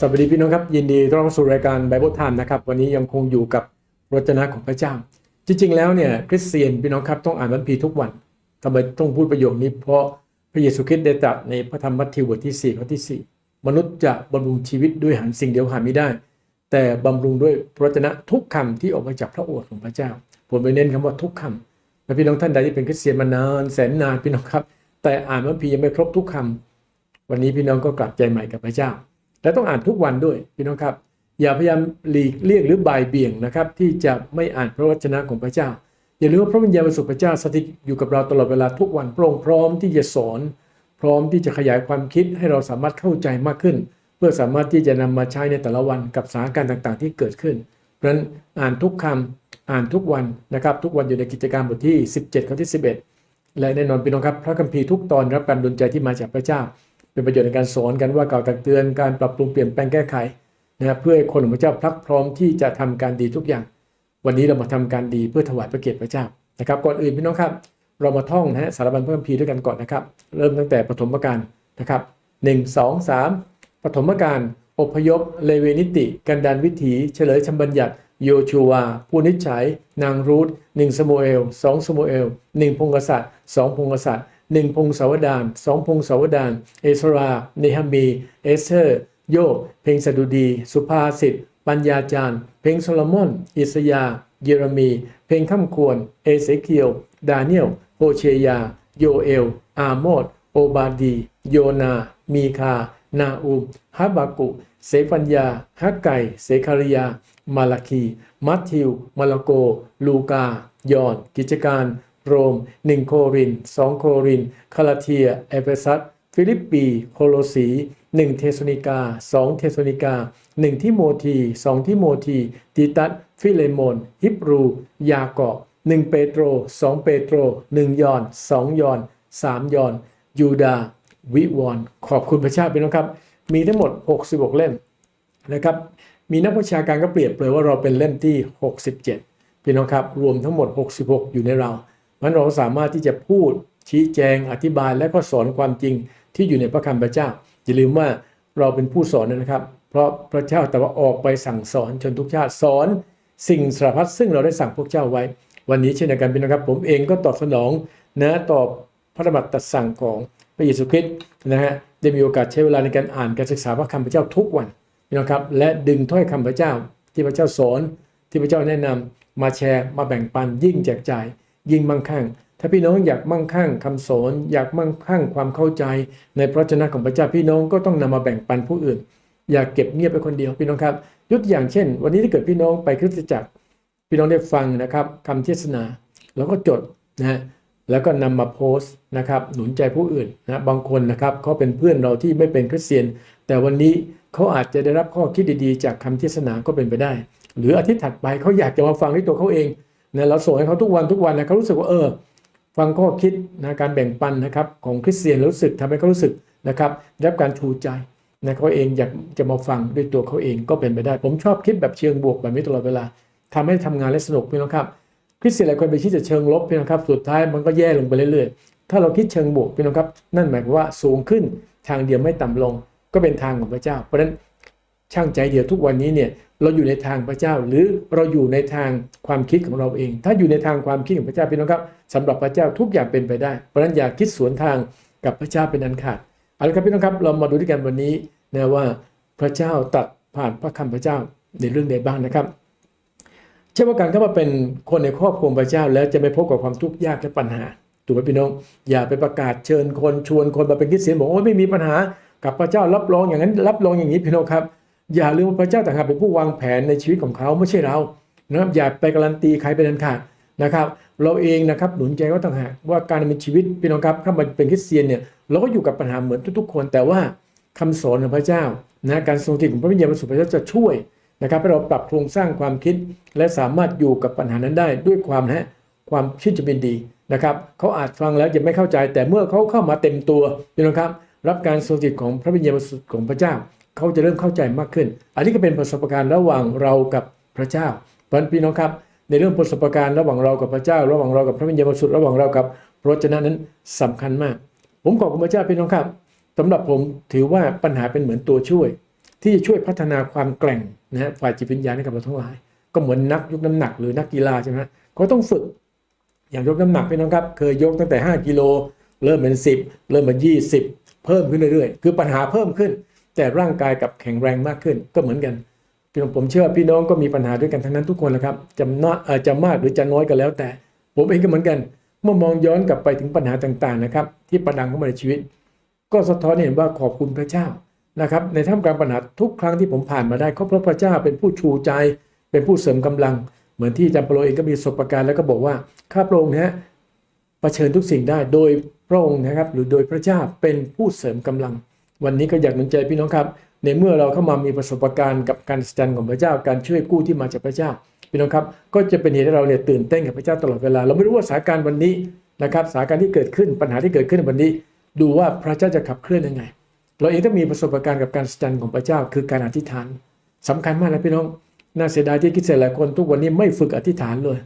สวัสดีพี่น้องครับ ยินดีต้อนรับสู่รายการ Bible Time นะครับวันนี้ยังคงอยู่กับรจนะของพระเจ้า จริง ๆ แล้วเนี่ยคริสเตียนพี่น้องครับต้องอ่านวันพีทุกวันทำไมต้องพูดประโยคนี้ เพราะพระเยซูคริสต์ได้ตรัสในพระธรรมมัทธิวบทที่4ข้อที่ 4 มนุษย์จะบำรุงชีวิตด้วยหารสิ่งเดียวหาไม่ได้ แต่บำรุงด้วยพระวจนะทุกคำที่ออกมาจากพระโอษฐ์ของพระเจ้า ผมไปเน้นคำว่าทุกคำและพี่น้องท่านใดที่เป็นคริสเตียนมานานแสนนานพี่น้องครับ แต่อ่านวันพียังไม่ครบทุกคำวันนี้พี่น้องก็กลับใจใหม่กับพระเจ้า และต้องอ่านทุกวันด้วยพี่น้องครับ อย่าพยายามหลีกเลี่ยงหรือบ่ายเบี่ยงนะครับ ที่จะไม่อ่านพระวจนะของพระเจ้า อย่าลืมว่าพระวิญญาณบริสุทธิ์พระเจ้าสถิตอยู่กับเราตลอดเวลาทุกวันพระองค์พร้อมที่จะสอน พร้อมที่จะขยายความคิดให้เราสามารถเข้าใจมากขึ้น เพื่อสามารถที่จะนำมาใช้ในแต่ละวันกับสถานการณ์ต่างๆ ที่เกิดขึ้นเพราะนั้นอ่านทุกคำอ่านทุกวันนะครับ ทุกวันอยู่ในกิจการบทที่ 17ข้อที่ 11 และแน่นอนพี่น้องครับ พระคัมภีร์ทุกตอนรับการดลใจที่มาจากพระเจ้า เป็นประโยชน์ในการสอนกันว่ากล่าวตักเตือนการปรับปรุงเปลี่ยนแปลงแก้ไขนะครับเพื่อให้คนของพระเจ้าพรักพร้อมที่จะทำการดีทุกอย่าง วันนี้เรามาทำการดีเพื่อถวายพระเกียรติพระเจ้านะครับก่อนอื่นพี่น้องครับ เรามาท่องนะฮะสารบัญพระคัมภีร์ด้วยกันก่อนนะครับ เริ่มตั้งแต่ปฐมกาลนะครับหนึ่งสองสามปฐมกาลอพยพ เลเวนิติ กันดานวิถี เฉลยชำบัญญัติ โยชูวา ผู้นิจฉัย นางรูธหนึ่งสโมเอลสองสโมเอลหนึ่งพงกษัตริย์สองพงกษัตริย์ หนึ่งพงศาวดารสองพงศาวดารเอสราเนฮามี เอสเธอร์ โยบเพลงสดุดี สุภาษิตปัญญาจารย์ เพลงโซโลมอน อิสยา เยเรมี เพลงข้ามควร เอเสเคียว ดาเนียลโฮเชยา โยเอล อาโมดโอบาดี โยนา มีคา นาอูมฮาบากุเซฟัญญาฮักไก่เซคาริยา มาลาคี มัทธิว มารโก ลูกา ยอน กิจการ โรม 1 โคริน 2 โครินคาลาเทีย เอเฟซัส ฟิลิปปี โคโลสี 1 เทสโนิกา 2 เทสโนิกา 1 ทิโมธี 2 ทิโมธีติตัส ฟิเลโมน ฮิบรู ยาเกาะ1เปโตร 2 เปโตร 1 ยอน 2 ยอน 3 ยอน ยูดา วิวรณ์ขอบคุณพระเจ้าเป็นนะครับ มีทั้งหมด 66 เล่มนะครับ มีนักวิชาการก็เปรียบเลยว่าเราเป็นเล่มที่ 67พี่น้องครับ รวมทั้งหมด 66 อยู่ในเรา เพราะฉะนั้นเราสามารถที่จะพูดชี้แจงอธิบายและก็สอนความจริงที่อยู่ในพระคำพระเจ้า อย่าลืมว่าเราเป็นผู้สอนนะครับ เพราะพระเจ้าแต่ว่าออกไปสั่งสอนจนทุกชาติสอนสิ่งสารพัดซึ่งเราได้สั่งพวกเจ้าไว้ วันนี้เช่นเดียวกันพี่น้องครับ ผมเองก็ตอบสนองนะตอบพระธรรมตรัสสั่งของพระเยซูคริสต์นะฮะได้มีโอกาสใช้เวลาในการอ่านการศึกษาพระคำพระเจ้าทุกวันพี่น้องครับ และดึงถ้อยคำพระเจ้า ที่พระเจ้าสอนที่พระเจ้าแนะนำมาแชร์มาแบ่งปันยิ่งแจกจ่าย ยิ่งมั่งคั่ง ถ้าพี่น้องอยากมั่งคั่งคำสอนอยากมั่งคั่งความเข้าใจ ในพระเจ้าของพระเจ้าพี่น้องก็ต้องนำมาแบ่งปันผู้อื่น อย่าเก็บเงียบไปคนเดียวพี่น้องครับ ยกตัวอย่างเช่น วันนี้ถ้าเกิดพี่น้องไปคริสตจักร พี่น้องได้ฟังนะครับคำเทศนา แล้วก็จดนะฮะแล้วก็นำมาโพสต์นะครับหนุนใจผู้อื่นนะบางคนนะครับเขาเป็นเพื่อนเราที่ไม่เป็นคริสเตียน แต่วันนี้เขาอาจจะได้รับข้อคิดดีๆ จากคำเทศนาก็เป็นไปได้ หรืออาทิตย์ถัดไปเขาอยากจะมาฟังด้วยตัวเขาเอง นะเราส่งให้เขาทุกวันทุกวันนะเขารู้สึกว่าเออ ฟังข้อคิดนะการแบ่งปันนะครับของคริสเตียนรู้สึกทำให้เขารู้สึกนะครับได้รับการชูใจนะเขาเองอยากจะมาฟังด้วยตัวเขาเองก็เป็นไปได้ ผมชอบคิดแบบเชิงบวกแบบนี้ตลอดเวลาทำให้ทำงานและสนุกพี่น้องครับคริสเตียนหลายคนไปคิดจะเชิงลบพี่น้องครับสุดท้ายมันก็แย่ลงไปเรื่อยๆ ถ้าเราคิดเชิงบวกพี่น้องครับนั่นหมายความว่าสูงขึ้นทางเดียวไม่ต่ำลง ก็เป็นทางของพระเจ้า เพราะฉะนั้น ช่างใจเดียวทุกวันนี้เนี่ยเราอยู่ในทางพระเจ้าหรือเราอยู่ในทางความคิดของเราเอง ถ้าอยู่ในทางความคิดของพระเจ้าพี่น้องครับสำหรับพระเจ้าทุกอย่างเป็นไปได้เพราะนั้นอย่าคิดสวนทางกับพระเจ้าเป็นอันขาดเอาละครับพี่น้องครับเรามาดูด้วยกันวันนี้นะว่าพระเจ้าตัดผ่านพระคำพระเจ้าในเรื่องใดบ้างนะครับใช่ว่าการเข้ามาเป็นคนในครอบครัวพระเจ้า แล้วจะไม่พบกับความทุกข์ยากและปัญหาถูกไหมพี่น้อง อย่าไปประกาศเชิญคนชวนคนมาเป็นคริสเตียนบอกว่าไม่มีปัญหากับพระเจ้ารับรองอย่างนั้นรับรองอย่างนี้พี่น้องครับ อย่าลืมว่าพระเจ้าต่างหากเป็นผู้วางแผนในชีวิตของเขาไม่ใช่เรานะครับอย่าไปการันตีใครเป็นอันขาดนะครับ เราเองนะครับหนุนใจว่าต่างหากว่าการดำเนินชีวิตพี่น้องครับเข้ามาเป็นคริสเตียนเนี่ยเราก็อยู่กับปัญหาเหมือนทุกๆ คน แต่ว่าคำสอนของพระเจ้านะการทรงสถิตของพระวิญญาณบริสุทธิ์พระเจ้าจะช่วยนะครับให้เราปรับโครงสร้างความคิด และสามารถอยู่กับปัญหานั้นได้ด้วยความนะความชื่นชมยินดีนะครับเขาอาจฟังแล้วจะไม่เข้าใจ แต่เมื่อเขาเข้ามาเต็มตัวพี่น้องครับ รับการทรงสถิตของพระวิญญาณบริสุทธิ์ของพระเจ้า เขาจะเริ่มเข้าใจมากขึ้น อันนี้ก็เป็นประสบการณ์ระหว่างเรากับพระเจ้าเพราะนั้นพี่น้องครับ ในเรื่องประสบการณ์ระหว่างเรากับพระเจ้า ระหว่างเรากับพระวิญญาณบริสุทธิ์ระหว่างเรากับพระวจนะนั้นสำคัญมาก ผมขอบคุณพระเจ้าพี่น้องครับสำหรับผมถือว่าปัญหาเป็นเหมือนตัวช่วย ที่จะช่วยพัฒนาความแกร่งนะฮะฝ่ายจิตวิญญาณให้กับเราทั้งหลาย ก็เหมือนนักยกน้ำหนักหรือนักกีฬาใช่ไหมเขาต้องฝึกอย่างยกน้ำหนักพี่น้องครับ เคยยกตั้งแต่ 5 กิโล เริ่มเป็น 10 เริ่มเป็น 20 เพิ่มขึ้นเรื่อยๆ คือปัญหาเพิ่มขึ้น แต่ร่างกายกับแข็งแรงมากขึ้นก็เหมือนกันพี่น้องผมเชื่อพี่น้องก็มีปัญหาด้วยกันทั้งนั้นทุกคนแหละครับจะน้อยจะมากหรือจะน้อยก็แล้ว แต่ ผมเองก็เหมือนกัน เมื่อมองย้อนกลับไปถึงปัญหาต่างๆนะครับ ที่ประดังเข้ามาในชีวิต ก็สะท้อนเห็นว่าขอบคุณพระเจ้านะครับ ในท่ามกลางปัญหาทุกครั้งที่ผมผ่านมาได้ก็เพราะพระเจ้าเป็นผู้ชูใจ เป็นผู้เสริมกำลัง เหมือนที่จารย์เปโลเองก็มีประสบการณ์แล้วก็บอกว่าข้าพระองค์นะฮะเผชิญทุกสิ่งได้โดยพระองค์นะครับ หรือโดยพระเจ้าเป็นผู้เสริมกำลัง วันนี้ก็อยากหนุนใจพี่น้องครับ ในเมื่อเราเข้ามามีประสบการณ์กับการสัจจันของพระเจ้าการช่วยกู้ที่มาจากพระเจ้าพี่น้องครับก็จะเป็นเหตุให้เราเนี่ยตื่นเต้นกับพระเจ้าตลอดเวลา เราไม่รู้ว่าสถานการณ์วันนี้นะครับสถานการณ์ที่เกิดขึ้นปัญหาที่เกิดขึ้นในวันนี้ ดูว่าพระเจ้าจะขับเคลื่อนยังไง เราเองต้องมีประสบการณ์กับการสัจจันของพระเจ้า คือการอธิษฐานสำคัญมากนะพี่น้องน่าเสียดายที่คิดเสียหลายคนทุกวันนี้ไม่ฝึกอธิษฐานเลย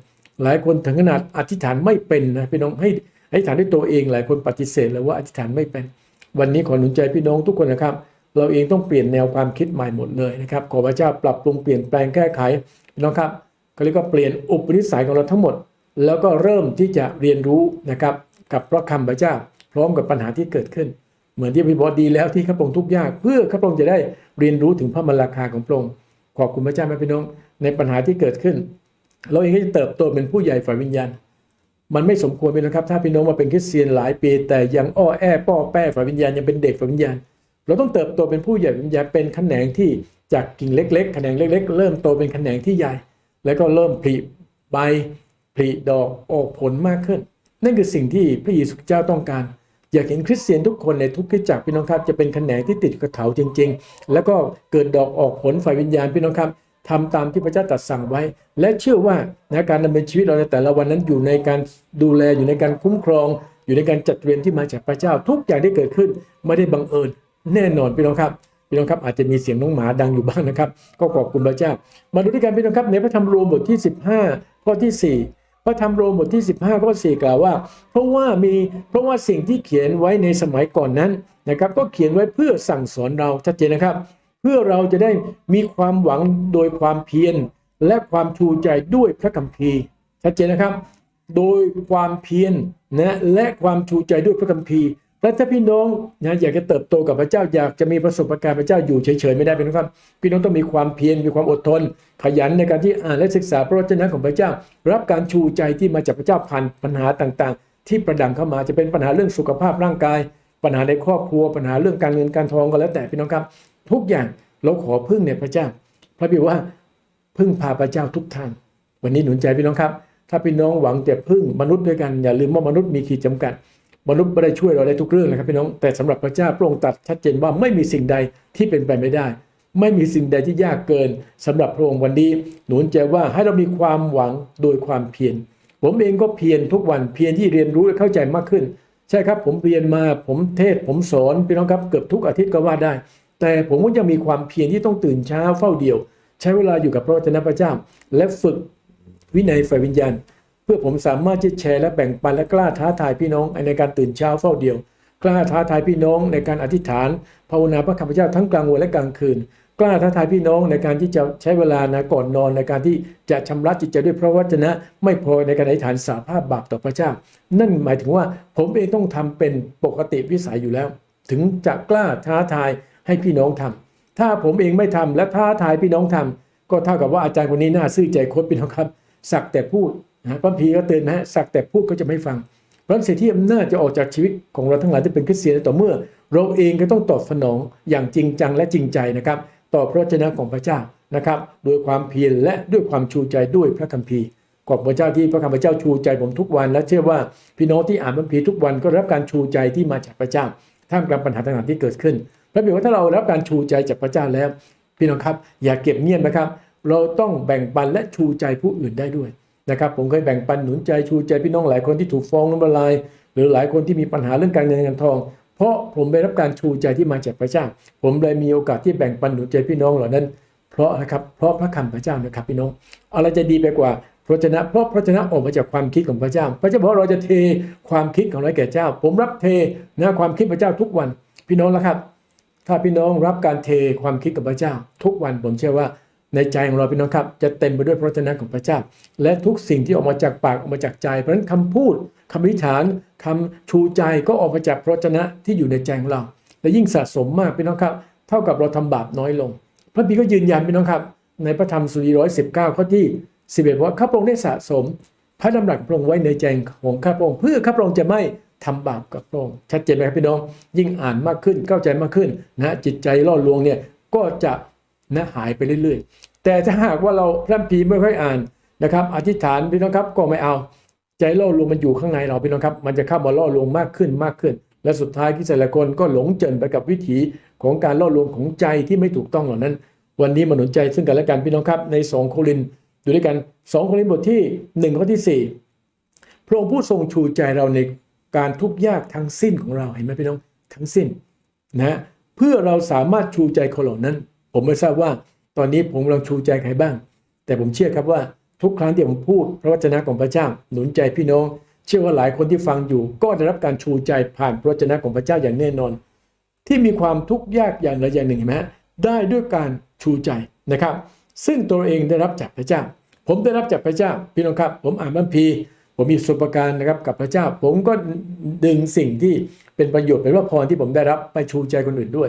หลายคนถึงขนาดอธิษฐานไม่เป็นนะพี่น้องให้อธิษฐานด้วยตัวเองหลายคนปฏิเสธเลยว่าอธิษฐานไม่เป็น วันนี้ขอหนุนใจพี่น้องทุกคนนะครับ เราเองต้องเปลี่ยนแนวความคิดใหม่หมดเลยนะครับ ขอพระเจ้าปรับปรุงเปลี่ยนแปลงแก้ไขพี่น้องครับเขาเรียกว่าเปลี่ยนอุปนิสัยของเราทั้งหมด แล้วก็เริ่มที่จะเรียนรู้นะครับกับพระคำพระเจ้า พร้อมกับปัญหาที่เกิดขึ้น เหมือนที่พี่บอกดีแล้วที่ข้าพระองทุกยาก เพื่อข้าพระองจะได้เรียนรู้ถึงพระมรราคาของพระองค์ขอบคุณพระเจ้าแม่พี่น้องในปัญหาที่เกิดขึ้น เราเองก็จะเติบโตเป็นผู้ใหญ่ฝ่ายวิญญาณ มันไม่สมควรเป็นะครับ ถ้าพี่น้องมาเป็นคริสเตียนหลายปี แต่ยังอ้อแอป้อแป้ฝ่ายวิญญาณยังเป็นเด็กฝ่ายวิญญาณ เราต้องเติบโตเป็นผู้ใหญ่ฝ่ายวิญญาณเป็นแขนงที่จากกิ่งเล็กๆแขนงเล็ก ๆ เริ่มโตเป็นแขนงที่ใหญ่ แล้วก็เริ่มผลิใบผลิดอกออกผลมากขึ้น นั่นคือสิ่งที่พระเยซูเจ้าต้องการ อยากเห็นคริสเตียนทุกคนในทุกคริสตจักรพี่น้องครับจะเป็นแขนงที่ติดกระเถาจริง ๆ แล้วก็เกิดดอกออกผลฝ่ายวิญญาณพี่น้องครับ ทำตามที่พระเจ้าตรัสสั่งไว้ และเชื่อว่านะการดำเนินชีวิตเราในแต่ละวันนั้นอยู่ในการดูแลอยู่ในการคุ้มครอง อยู่ในการจัดเตรียมที่มาจากพระเจ้า ทุกอย่างที่เกิดขึ้นไม่ได้บังเอิญแน่นอนพี่น้องครับพี่น้องครับอาจจะมีเสียงน้องหมาดังอยู่บ้างนะครับ ก็ขอบคุณพระเจ้า มาดูด้วยกันพี่น้องครับในพระธรรมโรมบทที่ 15 ข้อที่ 4 พระธรรมโรมบทที่ 15 ข้อ 4 กล่าวว่า เพราะว่ามีเพราะว่าสิ่งที่เขียนไว้ในสมัยก่อนนั้นนะครับก็เขียนไว้เพื่อสั่งสอนเราชัดเจนนะครับ เพื่อเราจะได้มีความหวังโดยความเพียรและความชูใจด้วยพระคัมภีร์ชัดเจนนะครับ โดยความเพียรนะและความชูใจด้วยพระคัมภีร์และถ้าพี่น้องนะอยากจะเติบโตกับพระเจ้าอยากจะมีประสบการณ์พระเจ้าอยู่เฉยๆไม่ได้เป็นครับ พี่น้องต้องมีความเพียรมีความอดทน ขยันในการที่อ่านและศึกษาพระวจนะของพระเจ้า รับการชูใจที่มาจากพระเจ้าผ่านปัญหาต่างๆ ที่ประดังเข้ามาจะเป็นปัญหาเรื่องสุขภาพร่างกาย ปัญหาในครอบครัวปัญหาเรื่องการเงินการทองก็แล้วแต่พี่น้องครับ ทุกอย่างเราขอพึ่งในพระเจ้า พระบิดว่าพึ่งพาพระเจ้าทุกทาง วันนี้หนุนใจพี่น้องครับ ถ้าพี่น้องหวังแต่พึ่งมนุษย์ด้วยกัน อย่าลืมว่ามนุษย์มีขีดจำกัด มนุษย์ไม่ได้ช่วยเราได้ทุกเรื่องนะครับพี่น้อง แต่สำหรับพระเจ้าพระองค์ตรัสชัดเจนว่าไม่มีสิ่งใดที่เป็นไปไม่ได้ ไม่มีสิ่งใดที่ยากเกินสำหรับพระองค์วันนี้ หนุนใจว่าให้เรามีความหวังโดยความเพียร ผมเองก็เพียรทุกวัน เพียรที่เรียนรู้และเข้าใจมากขึ้น ใช่ครับ ผมเรียนมา ผมเทศ ผมสอนพี่น้องครับเกือบทุกอาทิตย์ก็ว่าได้ แต่ผมก็ยังมีความเพียรที่ต้องตื่นเช้าเฝ้าเดียว ใช้เวลาอยู่กับพระวจนะพระเจ้า และฝึกวินัยฝ่ายวิญญาณ เพื่อผมสามารถที่แชร์และแบ่งปันและกล้าท้าทายพี่น้องในการตื่นเช้าเฝ้าเดียว กล้าท้าทายพี่น้องในการอธิษฐานภาวนาพระคำพระเจ้าทั้งกลางวันและกลางคืน กล้าท้าทายพี่น้องในการที่จะใช้เวลานะก่อนนอนในการที่จะชำระจิตใจด้วยพระวจนะ ไม่พอในการอธิษฐานสาภาพบาปต่อพระเจ้า นั่นหมายถึงว่าผมเองต้องทำเป็นปกติวิสัยอยู่แล้ว ถึงจะกล้าท้าทาย ให้พี่น้องทำถ้าผมเองไม่ทำและท้าทายพี่น้องทำก็เท่ากับว่าอาจารย์คนนี้น่าซื่อใจคดพี่น้องครับ สักแต่พูดนะพระพีก็เตือนนะฮะสักแต่พูดก็จะไม่ฟังเพราะสิ่งที่อำนาจจะออกจากชีวิตของเราทั้งหลายที่เป็นคริสเตียนต่อเมื่อ เราเองก็ต้องตอบสนองอย่างจริงจังและจริงใจนะครับ ต่อพระวจนะของพระเจ้านะครับ โดยความเพียรและด้วยความชูใจด้วยพระคัมภีร์ขอบพระเจ้าที่พระคัมภีร์เจ้าชูใจผมทุกวัน และเชื่อว่าพี่น้องที่อ่านพระคัมภีร์ทุกวันก็รับการชูใจที่มาจากพระเจ้าท่ามกลางปัญหาต่างๆที่เกิดขึ้น พระบิดว่าถ้าเรารับการชูใจจากพระเจ้าแล้ว พี่น้องครับ อย่าเก็บเงียบนะครับ เราต้องแบ่งปันและชูใจผู้อื่นได้ด้วยนะครับ ผมเคยแบ่งปันหนุนใจชูใจพี่น้องหลายคนที่ถูกฟ้องล้มละลาย หรือหลายคนที่มีปัญหาเรื่องการเงินการทอง เพราะผมได้รับการชูใจที่มาจากพระเจ้า ผมเลยมีโอกาสที่แบ่งปันหนุนใจพี่น้องเหล่านั้น เพราะนะครับเพราะพระคำพระเจ้านะครับพี่น้องอะไรจะดีไปกว่าพระชนะเพราะพระชนะออกมาจากความคิดของพระเจ้า พระเจ้าบอกเราจะเทความคิดของเราแก่เจ้า ผมรับเทนะความคิดพระเจ้าทุกวันพี่น้องแล้วครับ ถ้าพี่น้องรับการเทความคิดกับพระเจ้า ทุกวันผมเชื่อว่าในใจของเราพี่น้องครับ จะเต็มไปด้วยพระวจนะของพระเจ้า และทุกสิ่งที่ออกมาจากปากออกมาจากใจ เพราะฉะนั้นคำพูดคำอธิฐานคำชูใจก็ออกมาจากพระวจนะที่อยู่ในใจของเรา และยิ่งสะสมมากพี่น้องครับ เท่ากับเราทำบาปน้อยลง พระบีก็ยืนยันพี่น้องครับ ในพระธรรมสุรีร้อยสิบเก้าข้อที่สิบเอ็ดว่าข้าพระองค์ได้สะสม พระดำรัสพระองค์ไว้ในใจของข้าพระองค์เพื่อข้าพระองค์จะไม่ ทำบาปกับพระองค์ชัดเจนไหมครับพี่น้อง ยิ่งอ่านมากขึ้นเข้าใจมากขึ้นนะจิตใจล่อลวงเนี่ยก็จะนะหายไปเรื่อยๆ แต่ถ้าหากว่าเราพระคัมภีไม่ค่อยอ่านนะครับอธิษฐานพี่น้องครับก็ไม่เอา ใจล่อลวงมันอยู่ข้างในเราพี่น้องครับ มันจะเข้ามาล่อลวงมากขึ้นมากขึ้น และสุดท้ายที่แต่ละคนก็หลงเจินไปกับวิถีของการล่อลวงของใจที่ไม่ถูกต้องเหล่านั้น วันนี้มาหนุนใจซึ่งกันและกันพี่น้องครับใน 2 โครินดูด้วยกัน 2 โครินบทที่1ข้อที่4พระองค์ผู้ทรงชูใจเราใน การทุกข์ยากทั้งสิ้นของเราเห็นไหมพี่น้องทั้งสิ้นนะเพื่อเราสามารถชูใจคนเหล่านั้น ผมไม่ทราบว่าตอนนี้ผมกำลังชูใจใครบ้าง แต่ผมเชื่อครับว่าทุกครั้งที่ผมพูดพระวจนะของพระเจ้าหนุนใจพี่น้อง เชื่อว่าหลายคนที่ฟังอยู่ ก็ได้รับการชูใจผ่านพระวจนะของพระเจ้าอย่างแน่นอน ที่มีความทุกข์ยากอย่างใดอย่างหนึ่งเห็นไหมได้ด้วยการชูใจนะครับ ซึ่งตัวเองได้รับจากพระเจ้า ผมได้รับจากพระเจ้าพี่น้องครับ ผมอ่านบัมพี ผมมีประสบการณ์นะครับกับพระเจ้า ผมก็ดึงสิ่งที่เป็นประโยชน์เป็นว่าพรที่ผมได้รับไปชูใจคนอื่นด้วย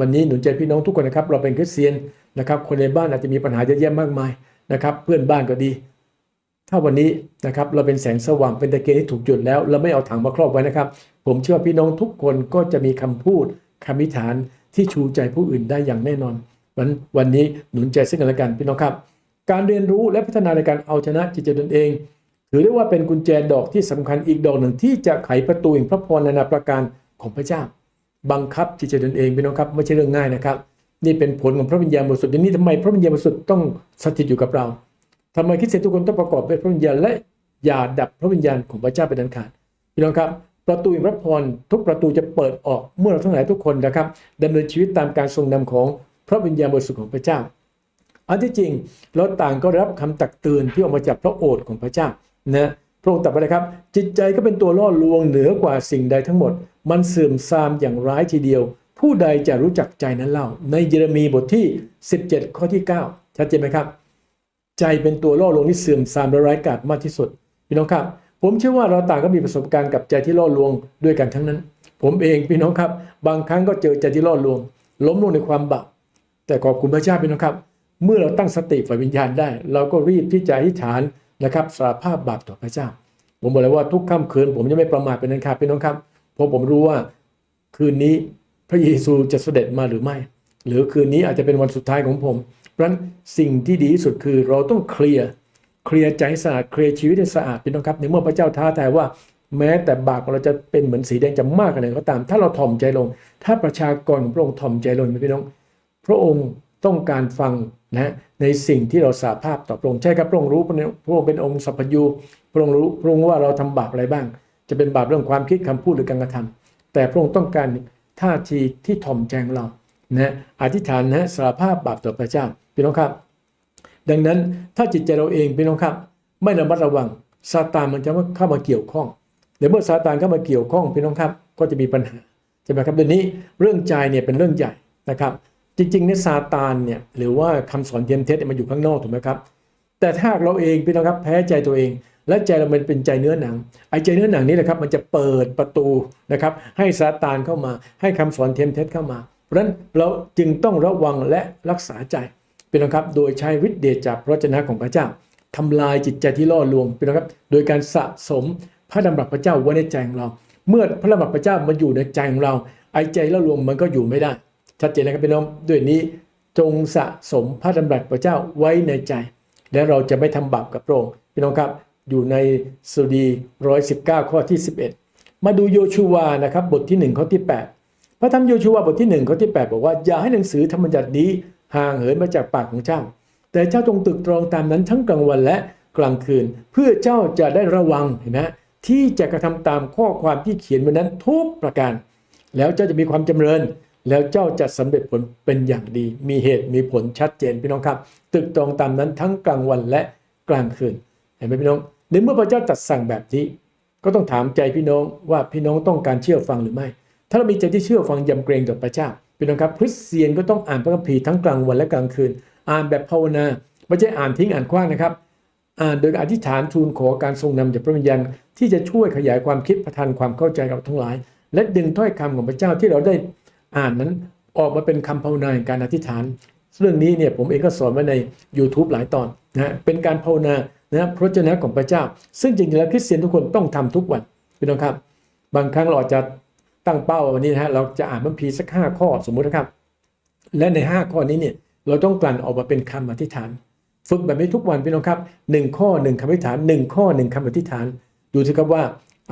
วันนี้หนุนใจพี่น้องทุกคนนะครับ เราเป็นคริสเตียนนะครับ คนในบ้านอาจจะมีปัญหาเยอะแยะมากมายนะครับ เพื่อนบ้านก็ดี ถ้าวันนี้นะครับเราเป็นแสงสว่างเป็นตะเกียงที่ถูกจุดแล้ว เราไม่เอาถังมาครอบไว้นะครับ ผมเชื่อว่าพี่น้องทุกคนก็จะมีคำพูดคำวิฐานที่ชูใจผู้อื่นได้อย่างแน่นอนวันวันนี้หนุนใจซึ่งกันและกันพี่น้องครับ การเรียนรู้และพัฒนาในการเอาชนะจิตใจตนเอง ถือได้ว่าเป็นกุญแจดอกที่สำคัญอีกดอกหนึ่งที่จะไขประตูแห่งพระพรนานาประการของพระเจ้า บังคับจิตใจตนเองพี่น้องครับไม่ใช่เรื่องง่ายนะครับ นี่เป็นผลของพระวิญญาณบริสุทธิ์นี้ทำไมพระวิญญาณบริสุทธิ์ต้องสถิตอยู่กับเราทำไมคริสเตียนทุกคนต้องประกอบด้วยพระวิญญาณและอย่าดับพระวิญญาณของพระเจ้าเป็นอันขาดพี่น้องครับประตูแห่งพระพรทุกประตูจะเปิดออกเมื่อเราทั้งหลายทุกคนนะครับดำเนินชีวิตตามการทรงนำของพระวิญญาณบริสุทธิ์ของพระเจ้าอันที่จริงเราต่างก็รับคำตักเตือนที่ออกมาจากพระโอษฐ์ของพระเจ้า นะพระองค์ตรัสไปเลยครับ จิตใจก็เป็นตัวล่อลวงเหนือกว่าสิ่งใดทั้งหมด มันเสื่อมทรามอย่างร้ายทีเดียว ผู้ใดจะรู้จักใจนั้นเล่า ในเยเรมีบทที่ 17 ข้อที่ 9 ชัดเจนไหมครับ ใจเป็นตัวล่อลวงที่เสื่อมทรามและร้ายกาจมากที่สุดพี่น้องครับ ผมเชื่อว่าเราต่างก็มีประสบการณ์กับใจที่ล่อลวงด้วยกันทั้งนั้น ผมเองพี่น้องครับ บางครั้งก็เจอใจที่ล่อลวง ล้มลงในความบาปแต่ขอบคุณพระเจ้าพี่น้องครับ เมื่อเราตั้งสติฝ่ายวิญญาณได้ เราก็รีบที่จะอธิษฐาน นะครับสารภาพบาปต่อพระเจ้า ผมบอกเลยว่าทุกค่ำคืน ผมจะไม่ประมาทเป็นอันขาดพี่น้องครับ เพราะผมรู้ว่าคืนนี้พระเยซูจะเสด็จมาหรือไม่ หรือคืนนี้อาจจะเป็นวันสุดท้ายของผม เพราะฉะนั้นสิ่งที่ดีที่สุดคือเราต้องเคลียร์เคลียร์ใจสะอาดเคลียร์ชีวิตให้สะอาดพี่น้องครับในเมื่อพระเจ้าท้าทายว่าแม้แต่บาปของเราจะเป็นเหมือนสีแดงจะมากขนาดไหนก็ตาม ถ้าเราถ่อมใจลง ถ้าประชากรของพระองค์ถ่อมใจลงพี่น้อง พระองค์ต้องการฟัง นะในสิ่งที่เราสาภาพต่อพระองค์ใช่ครับพระองค์รู้พระองค์เป็นองค์สัพพยูพระองค์รู้พระองค์ว่าเราทำบาปอะไรบ้าง จะเป็นบาปเรื่องความคิดคำพูดหรือการกระทำแต่พระองค์ต้องการท่าทีที่ถ่อมใจงเรานะอธิษฐานนะสารภาพบาปต่อพระเจ้าพี่น้องครับ ดังนั้นถ้าจิตใจเราเองพี่น้องครับ ไม่ระมัดระวังซาตานมันจะเข้ามาเกี่ยวข้องเดี๋ยวเมื่อซาตานเข้ามาเกี่ยวข้องพี่น้องครับ ก็จะมีปัญหาใช่ไหมครับเดี๋ยวนี้เรื่องใจเนี่ยเป็นเรื่องใหญ่นะครับ จริงๆเนี่ยซาตานเนี่ยหรือว่าคำสอนเทียมเท็จมันอยู่ข้างนอกถูกไหมครับ แต่ถ้าเราเองพี่น้องครับแพ้ใจตัวเอง และใจเรามันเป็นใจเนื้อหนังไอ้ใจเนื้อหนังนี่แหละครับมันจะเปิดประตูนะครับให้ซาตานเข้ามาให้คำสอนเทียมเท็จเข้ามา เพราะฉะนั้นเราจึงต้องระวังและรักษาใจพี่น้องครับโดยใช้วิทย์เดชจากพระวจนะของพระเจ้าทำลายจิตใจที่ล่อลวงพี่น้องครับโดยการสะสมพระดำรัสพระเจ้าไว้ในใจของเรา เมื่อพระดำรัสพระเจ้ามาอยู่ในใจของเราไอ้ใจล่อลวงมันก็อยู่ไม่ได้ ชัดเจนนะครับพี่น้องด้วยนี้จงสะสมพระดำรัสพระเจ้าไว้ในใจ และเราจะไม่ทำบาปกับพระองค์พี่น้องครับอยู่ในสุดี119ข้อที่11มาดูโยชูวานะครับบทที่1ข้อที่8พระธรรมโยชูวาบทที่1ข้อที่8บอกว่าอย่าให้หนังสือธรรมบัญญัตินี้ห่างเหินมาจากปากของเจ้า แต่เจ้าจงตึกตรองตามนั้นทั้งกลางวันและกลางคืน เพื่อเจ้าจะได้ระวังเห็นไหมที่จะกระทำตามข้อความที่เขียนไว้นั้นทุกประการ แล้วเจ้าจะมีความจำเริญ แล้วเจ้าจะสำเร็จผลเป็นอย่างดี มีเหตุมีผลชัดเจนพี่น้องครับ ตึกตรงตามนั้นทั้งกลางวันและกลางคืนเห็นไหมพี่น้องในเมื่อพระเจ้าตัดสั่งแบบนี้ ก็ต้องถามใจพี่น้องว่าพี่น้องต้องการเชื่อฟังหรือไม่ ถ้าเรามีใจที่เชื่อฟังยำเกรงต่อพระเจ้าพี่น้องครับคริสเตียนก็ต้องอ่านพระคัมภีร์ทั้งกลางวันและกลางคืน อ่านแบบภาวนาไม่ใช่อ่านทิ้งอ่านขว้างนะครับ อ่านโดยอธิษฐานทูลขอการทรงนำจากพระวิญญาณที่จะช่วยขยายความคิดประทานความเข้าใจกับเราทั้งหลาย และดึงถ้อยคำของพระเจ้าที่เราได้ อ่านนั้นออกมาเป็นคำภาวนาแห่งการอธิษฐาน เรื่องนี้เนี่ยผมเองก็สอนไว้ใน YouTube หลายตอนนะเป็นการภาวนานะพระเจ้าของพระเจ้า ซึ่งจริงๆแล้วคริสเตียนทุกคนต้องทำทุกวันพี่น้องครับ บางครั้งเราอาจจะตั้งเป้าวันนี้นะฮะเราจะอ่านพระคัมภีสักห้าข้อสมมุตินะครับ และใน 5 ข้อนี้เนี่ยเราต้องกลั่นออกมาเป็นคำอธิษฐาน ฝึกแบบนี้ทุกวันพี่น้องครับหนึ่งข้อหนึ่งคำอธิษฐานหนึ่งข้อหนึ่งคำอธิษฐาน ดูสิครับว่า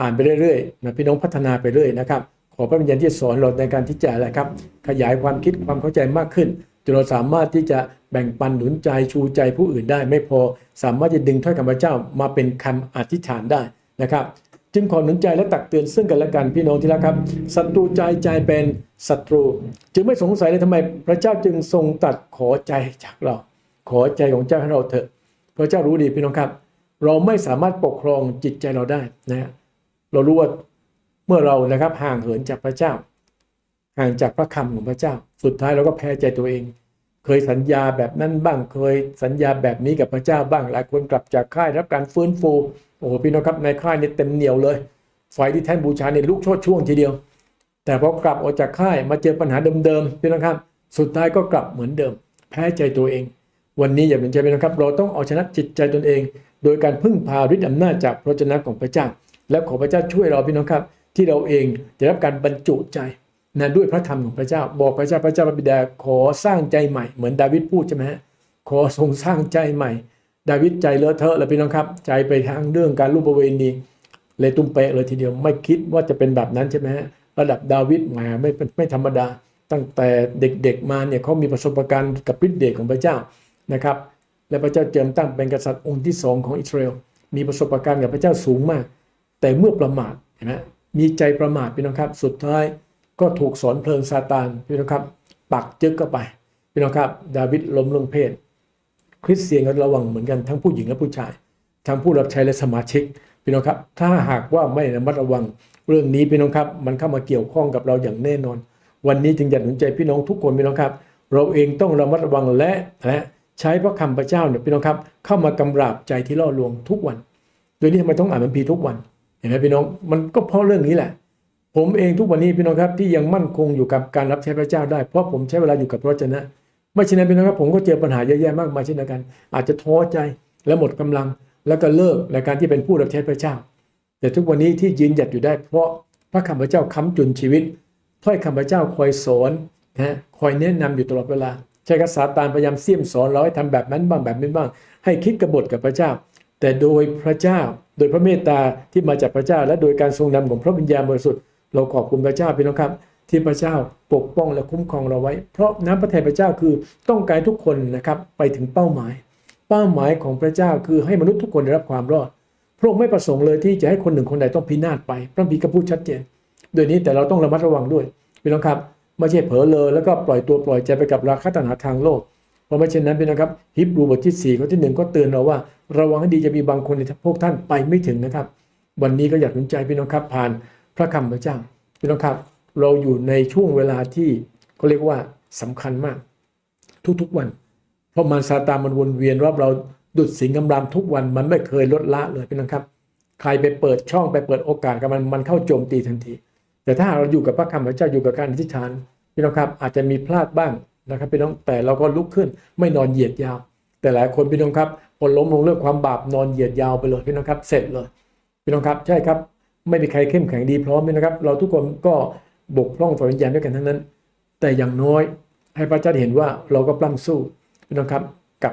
อ่านไปเรื่อยๆนะพี่น้องพัฒนาไปเรื่อยนะครับ ขอพระวิญญาณที่สอนเราในการที่จะอะไรครับ ขยายความคิดความเข้าใจมากขึ้นจนเราสามารถที่จะแบ่งปันหนุนใจชูใจผู้อื่นได้ ไม่พอสามารถจะดึงถ้อยคำพระเจ้ามาเป็นคำอธิษฐานได้นะครับ จึงขอหนุนใจและตักเตือนซึ่งกันและกันพี่น้องที่รักครับศัตรูใจใจเป็นศัตรู จึงไม่สงสัยเลยทำไม พระเจ้าจึงทรงตัดขอใจจากเรา ขอใจของเจ้าให้เราเถอะพระเจ้ารู้ดีพี่น้องครับ เราไม่สามารถปกครองจิตใจเราได้นะฮะเรารู้ว่า เมื่อเรานะครับห่างเหินจากพระเจ้า ห่างจากพระคำของพระเจ้า สุดท้ายเราก็แพ้ใจตัวเอง เคยสัญญาแบบนั้นบ้างเคยสัญญาแบบนี้กับพระเจ้าบ้างหลายคนกลับจากค่ายรับการฟื้นฟูโอ้โหพี่น้องครับในค่ายนี่เต็มเหนียวเลยไฟที่แท่นบูชาเนี่ยลุกโชดช่วงทีเดียว แต่พอกลับออกจากค่ายมาเจอปัญหาเดิมๆพี่น้องครับ สุดท้ายก็กลับเหมือนเดิม แพ้ใจตัวเอง วันนี้อย่าเป็นใจพี่น้องครับ เราต้องเอาชนะจิตใจตนเอง โดยการพึ่งพาฤทธิ์อำนาจจากพระเจ้าของพระเจ้า และขอพระเจ้าช่วยเราพี่น้องครับ ที่เราเองจะรับการบรรจุใจนะด้วยพระธรรมของพระเจ้า บอกพระเจ้าพระเจ้าพระบิดาขอสร้างใจใหม่เหมือนดาวิดพูดใช่ไหมฮะขอทรงสร้างใจใหม่ ดาวิดใจเลอะเทอะเลยพี่น้องครับ ใจไปทางเรื่องการรูปประเวณีเลยตุ้มเปะเลยทีเดียวไม่คิดว่าจะเป็นแบบนั้นใช่ไหมฮะระดับดาวิดแหมไม่เป็นไม่ธรรมดา ตั้งแต่เด็กๆมาเนี่ยเขามีประสบการณ์กับฤทธิ์เดชของพระเจ้านะครับ และพระเจ้าเจิมตั้งเป็นกษัตริย์องค์ที่สองของอิสราเอลมีประสบการณ์กับพระเจ้าสูงมาก แต่เมื่อประมาทเห็นไหม มีใจประมาทพี่น้องครับ สุดท้ายก็ถูกสอนเพลิงซาตานพี่น้องครับ ปักจึกเข้าไปพี่น้องครับดาวิดล้มลงเพศ คริสเตียนก็ระวังเหมือนกันทั้งผู้หญิงและผู้ชาย ทั้งผู้รับใช้และสมาชิกพี่น้องครับ ถ้าหากว่าไม่ระมัดระวังเรื่องนี้พี่น้องครับ มันเข้ามาเกี่ยวข้องกับเราอย่างแน่นอน วันนี้จึงอยากหนุนใจพี่น้องทุกคนพี่น้องครับ เราเองต้องระมัดระวังและและใช้พระคำพระเจ้าเนี่ยพี่น้องครับ เข้ามากำราบใจที่ล่อลวงทุกวัน โดยนี้ทำไมต้องอ่านมันพีทุกวัน เห็นไหมพี่น้องมันก็เพราะเรื่องนี้แหละ ผมเองทุกวันนี้พี่น้องครับที่ยังมั่นคงอยู่กับการรับใช้พระเจ้าได้เพราะผมใช้เวลาอยู่กับพระวจนะไม่เช่นนั้นพี่น้องครับผมก็เจอปัญหาเยอะแยะมากมายเช่นเดียวกัน อาจจะท้อใจและหมดกำลัง แล้วก็เลิกในการที่เป็นผู้รับใช้พระเจ้า แต่ทุกวันนี้ที่ยืนหยัดอยู่ได้ เพราะพระคำพระเจ้าค้ำจุนชีวิต ถ้อยคำพระเจ้าคอยสอนนะฮะคอยแนะนำอยู่ตลอดเวลาใช่ครับซาตานพยายามเสี่ยมสอนเราให้ทำแบบนั้นบ้างแบบนี้บ้าง ให้คิดกบฏกับพระเจ้า แต่โดยพระเจ้าโดยพระเมตตาที่มาจากพระเจ้า และโดยการทรงนำของพระวิญญาณบริสุทธิ์เราขอบคุณพระเจ้าพี่น้องครับ ที่พระเจ้าปกป้องและคุ้มครองเราไว้ เพราะน้ำพระทัยพระเจ้าคือต้องการทุกคนนะครับไปถึงเป้าหมาย เป้าหมายของพระเจ้าคือให้มนุษย์ทุกคนได้รับความรอดพระองค์ไม่ประสงค์เลยที่จะให้คนหนึ่งคนใดต้องพินาศไปพระบีก็พูดชัดเจน โดยนี้แต่เราต้องระมัดระวังด้วยพี่น้องครับไม่ใช่เผลอเลยแล้วก็ปล่อยตัวปล่อยใจไปกับราคะตัณหาทางโลก เพราะไม่เช่นนั้นพี่น้องครับฮิบรูบทที่4ข้อที่หนึ่งก็เตือนเราว่า ระวังให้ดีจะมีบางคนในพวกท่านไปไม่ถึงนะครับ วันนี้ก็อยากหนุนใจพี่น้องครับผ่านพระคำพระเจ้าพี่น้องครับ เราอยู่ในช่วงเวลาที่เขาเรียกว่าสำคัญมาก ทุกๆวัน เพราะมันซาตานมันวนเวียนรอบเราดุดสิงกำรามทุกวันมันไม่เคยลดละเลยพี่น้องครับ ใครไปเปิดช่องไปเปิดโอกาสกับมันมันเข้าโจมตีทันที แต่ถ้าเราอยู่กับพระคำพระเจ้าอยู่กับการอธิษฐานพี่น้องครับอาจจะมีพลาดบ้าง นะครับพี่น้องแต่เราก็ลุกขึ้นไม่นอนเหยียดยาว แต่หลายคนพี่น้องครับพอล้มลงเรื่องความบาปนอนเหยียดยาวไปเลยพี่น้องครับเสร็จเลยพี่น้องครับใช่ครับไม่มีใครเข้มแข็งดีพร้อมนะครับ เราทุกคนก็บกพร่องฝ่ายวิญญาณด้วยกันทั้งนั้น แต่อย่างน้อยให้พระเจ้าเห็นว่าเราก็ปล้ำสู้พี่น้องครับกับ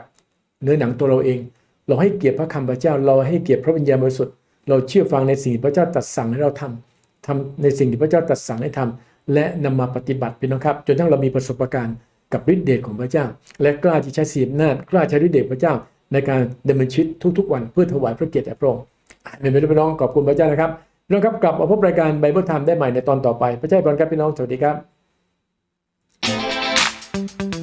เนื้อหนังตัวเราเอง เราให้เกียรติพระคำพระเจ้า เราให้เกียรติพระวิญญาณบริสุทธิ์เราเชื่อฟังในสิ่งที่พระเจ้าตรัสสั่งให้เราทำทำในสิ่งที่พระเจ้าตรัสสั่งให้ทำและนำมาปฏิบัติพี่น้องครับ จนทั้งเรามีประสบการณ์ กับฤทธิเดชของพระเจ้า และกล้าที่ใช้สีอำนาจกล้าใช้ฤทธิเดชพระเจ้า ในการดำเนินชีวิตทุกๆวันเพื่อถวายพระเกียรติแด่พระองค์เป็นไปด้วยพี่น้องขอบคุณพระเจ้านะครับพี่น้องครับกลับมาพบรายการไบเบิลไทม์ได้ใหม่ในตอนต่อไปพระเจ้าอวยพรครับพี่น้องสวัสดีครับ